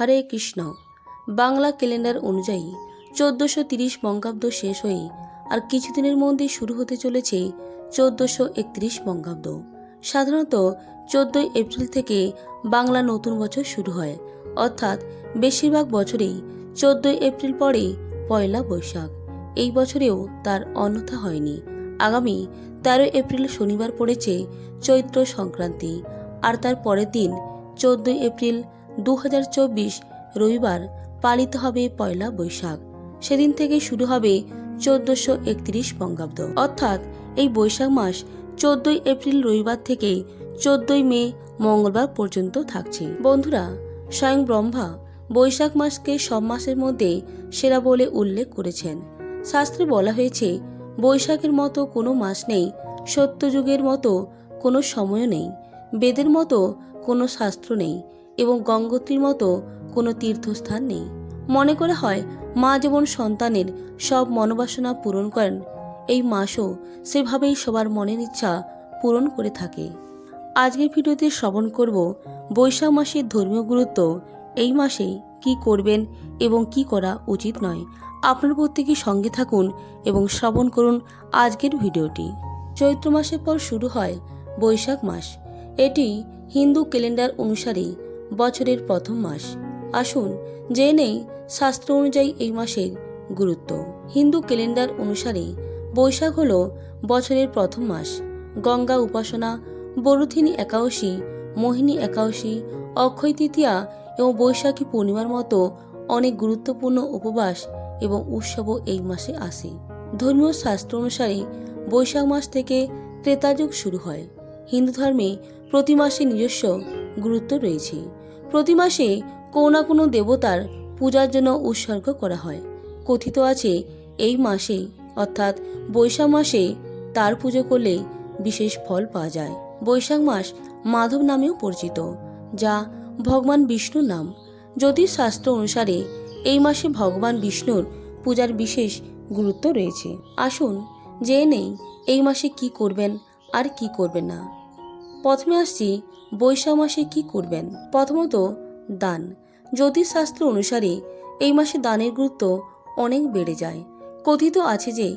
হরে Krishna. Bangla calendar অনুযায়ী চোদ্দোশো তিরিশ বঙ্গাব্দ শেষ হয়ে আর কিছুদিনের মধ্যে শুরু হতে চলেছে চোদ্দোশো একত্রিশ বঙ্গাব্দ। সাধারণত চোদ্দোই এপ্রিল থেকে বাংলা নতুন বছর শুরু হয়। অর্থাৎ বেশিরভাগ বছরেই চোদ্দোই এপ্রিল পরে পয়লা বৈশাখ। এই বছরেও তার অন্যথা হয়নি। আগামী তেরো এপ্রিল শনিবার পড়েছে চৈত্র সংক্রান্তি। আর তার পরের দিন চোদ্দোই এপ্রিল দু হাজার চব্বিশ রবিবার পালিত হবে পয়লা বৈশাখ। সেদিন থেকে শুরু হবে চোদ্দোশো একত্রিশ বঙ্গাব্দ। অর্থাৎ এই বৈশাখ মাস চোদ্দই এপ্রিল রবিবার থেকে চোদ্দই মে মঙ্গলবার পর্যন্ত থাকছে। বন্ধুরা, স্বয়ং ব্রহ্মা বৈশাখ মাসকে সব মাসের মধ্যে সেরা বলে উল্লেখ করেছেন। শাস্ত্রে বলা হয়েছে, বৈশাখের মতো কোনো মাস নেই, সত্যযুগের মতো কোনো সময়ও নেই, বেদের মতো কোনো শাস্ত্র নেই এবং গঙ্গোত্রীর মতো কোনো তীর্থস্থান নেই। মনে করে হয়, মা যেমন সন্তানের সব মনোবাসনা পূরণ করেন, এই মাসও সেভাবেই সবার মনের ইচ্ছা পূরণ করে থাকে। আজকের ভিডিওতে শ্রবণ করব, বৈশাখ মাসের ধর্মীয় গুরুত্ব, এই মাসে কি করবেন এবং কি করা উচিত নয়। আপনার প্রত্যেকে সঙ্গে থাকুন এবং শ্রবণ করুন আজকের ভিডিওটি। চৈত্র মাসের পর শুরু হয় বৈশাখ মাস। এটি হিন্দু ক্যালেন্ডার অনুসারে বছরের প্রথম মাস। আসুন জেনে শাস্ত্র অনুযায়ী এই মাসের গুরুত্ব। হিন্দু ক্যালেন্ডার অনুসারে বৈশাখ হল বছরের প্রথম মাস। গঙ্গা উপাসনা বরুথিনী একাদশী, মোহিনী একাদশী, অক্ষয় তৃতীয়া এবং বৈশাখী পূর্ণিমার মতো অনেক গুরুত্বপূর্ণ উপবাস এবং উৎসবও এই মাসে আসে। ধর্মীয় শাস্ত্র অনুসারে বৈশাখ মাস থেকে ত্রেতাযুগ শুরু হয়। হিন্দু ধর্মে প্রতি মাসে নিজস্ব গুরুত্ব রয়েছে। প্রতি মাসে কোনো না কোনো দেবতার পূজার জন্য উৎসর্গ করা হয়। কথিত আছে, এই মাসে, অর্থাৎ বৈশাখ মাসে, তার পুজো করলে বিশেষ ফল পাওয়া যায়। বৈশাখ মাস মাধব নামেও পরিচিত, যা ভগবান বিষ্ণুর নাম। জ্যোতিষ শাস্ত্র অনুসারে এই মাসে ভগবান বিষ্ণুর পূজার বিশেষ গুরুত্ব রয়েছে। আসুন, জেনে নেই, এই মাসে কি করবেন আর কি করবেন না। প্রথমে আসছি বৈশাখ মাসে কি করবেন? প্রথমত দান। জ্যোতিষশাস্ত্র অনুসারে এই মাসে দানের গুরুত্ব অনেক বেড়ে যায়, কথিত আছে যে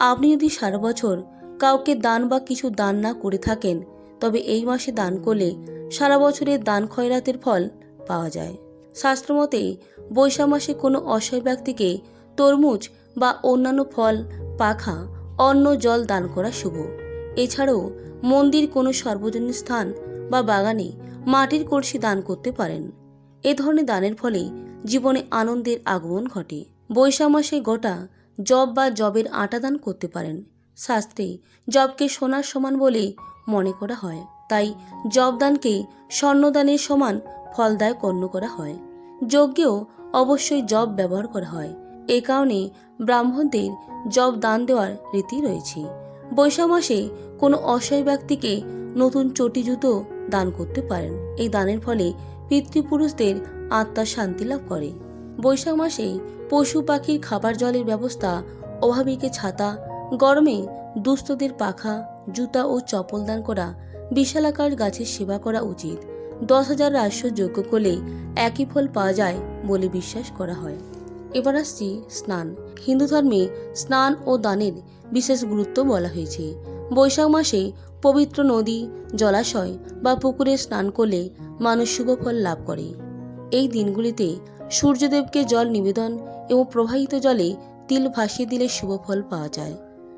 আপনি যদি সারা বছর কাউকে দান বা কিছু দান না করে থাকেন, তবে এই মাসে দান করলে সারা বছরের দান খয়রাতের ফল পাওয়া যায়। শাস্ত্রমতে বৈশাখ মাসে কোনো অসহায় ব্যক্তিকে তরমুজ বা অন্যান্য ফল, পাখা, অন্ন, জল দান করা শুভ। এছাড়াও মন্দির কোনো সর্বজনীন স্থান বা বাগানে মাটির কলসি দান করতে পারেন। এ ধরনের দানের ফলে জীবনে আনন্দের আগমন ঘটে। বৈশাখ মাসে গোটা জব বা জবের আটা দান করতে পারেন। শাস্ত্রে জবকে সোনার সমান বলে মনে করা হয়। তাই জবদানকে স্বর্ণদানের সমান ফলদায়ক গণ্য করা হয়। যজ্ঞেও অবশ্যই জব ব্যবহার করা হয়। এ কারণে ব্রাহ্মণদের জব দান দেওয়ার রীতি রয়েছে। বৈশাখ মাসে কোনো অসহায় ব্যক্তিকে নতুন চটি জুতো দান করতে পারেন। এই দানের ফলে পিতৃপুরুষদের আত্মার শান্তি লাভ করে। বৈশাখ মাসে পশু পাখির খাবার জলের ব্যবস্থা, অভাবীকে ছাতা, গরমে দুস্থদের পাখা, জুতা ও চপল দান করা, বিশালাকার গাছের সেবা করা উচিত। দশ হাজার রাষ্ট্র যোগ্য করলে একই ফল পাওয়া যায় বলে বিশ্বাস করা হয়। এবার আসছি স্নান। হিন্দু ধর্মে স্নান ও দানের বিশেষ গুরুত্ব বলা হয়েছে। বৈশাখ মাসে পবিত্র নদী, জলাশয় বা পুকুরে স্নান করলে মানুষ শুভ ফল লাভ করে। এই দিনগুলিতে সূর্যদেবকে জল নিবেদন এবং প্রবাহিত জলে তিল ভাসিয়ে দিলে শুভ ফল পাওয়া যায়।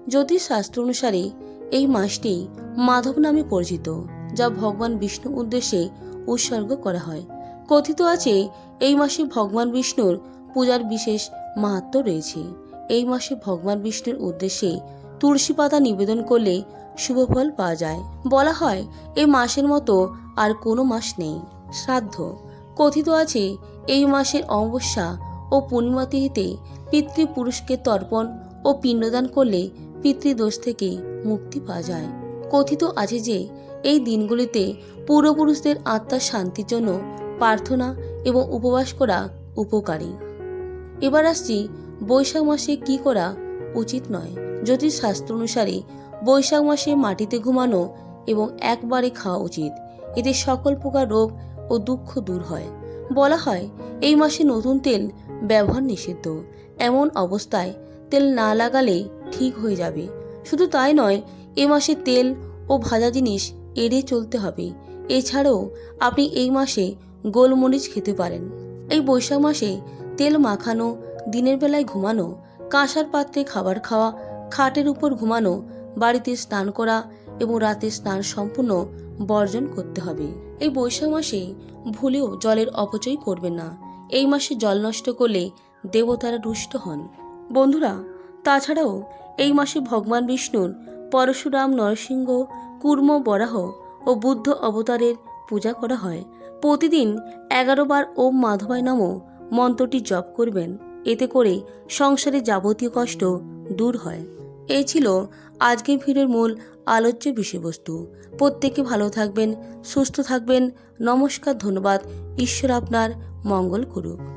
জ্যোতিষ শাস্ত্র অনুসারে এই মাসটি মাধব নামে পরিচিত, যা ভগবান বিষ্ণু উদ্দেশ্যে উৎসর্গ করা হয়। কথিত আছে, এই মাসে ভগবান বিষ্ণুর পূজার বিশেষ মাহাত্ম রয়েছে। এই মাসে ভগবান বিষ্ণুর উদ্দেশ্যে তুলসী পাতা নিবেদন করলে শুভ ফল পাওয়া যায়। বলা হয় এই মাসের মতো আর কোনো মাস নেই। শ্রাদ্ধ। কথিত আছে, এই মাসের অমাবস্যা ও পূর্ণিমা তিথিতে পিতৃপুরুষকে তর্পণ ও পিণ্ডদান করলে পিতৃদোষ থেকে মুক্তি পাওয়া যায়। কথিত আছে যে, এই দিনগুলিতে পূর্বপুরুষদের আত্মার শান্তির জন্য প্রার্থনা এবং উপবাস করা উপকারী। এবার আসছি বৈশাখ মাসে কি করা উচিত নয়। জ্যোতিষ শাস্ত্র অনুসারে বৈশাখ মাসে মাটিতে ঘুমানো এবং একবারে খাওয়া উচিত। এতে সকল প্রকার রোগ ও দুঃখ দূর হয়। বলা হয়, এই মাসে নতুন তেল ব্যবহার নিষিদ্ধ। এমন অবস্থায় তেল না লাগালে ঠিক হয়ে যাবে। শুধু তাই নয়, এ মাসে তেল ও ভাজা জিনিস এড়িয়ে চলতে হবে। এছাড়াও আপনি এই মাসে গোলমরিচ খেতে পারেন। এই বৈশাখ মাসে তেল মাখানো, দিনের বেলায় ঘুমানো, কাঁসার পাত্রে খাবার খাওয়া, খাটের উপর ঘুমানো, বাড়িতে স্নান করা এবং রাতে স্নান সম্পূর্ণ বর্জন করতে হবে। এই বৈশাখ মাসে ভুলেও জলের অপচয় করবেন না। এই মাসে জল নষ্ট করলে দেবতারা রুষ্ট হন। বন্ধুরা, তাছাড়াও এই মাসে ভগবান বিষ্ণুর পরশুরাম, নরসিংহ, কুর্ম, বরাহ ও বুদ্ধ অবতারের পূজা করা হয়। প্রতিদিন এগারো বার ওম মাধবায় নামও মন্ত্রটি জপ করবেন, এতে করে সংসারে যাবতীয় কষ্ট দূর হয়। এই ছিল আজকের ভিডিওর মূল আলোচ্য বিষয়বস্তু। প্রত্যেকে ভালো থাকবেন, সুস্থ থাকবেন। নমস্কার, ধন্যবাদ। ঈশ্বর আপনার মঙ্গল করুক।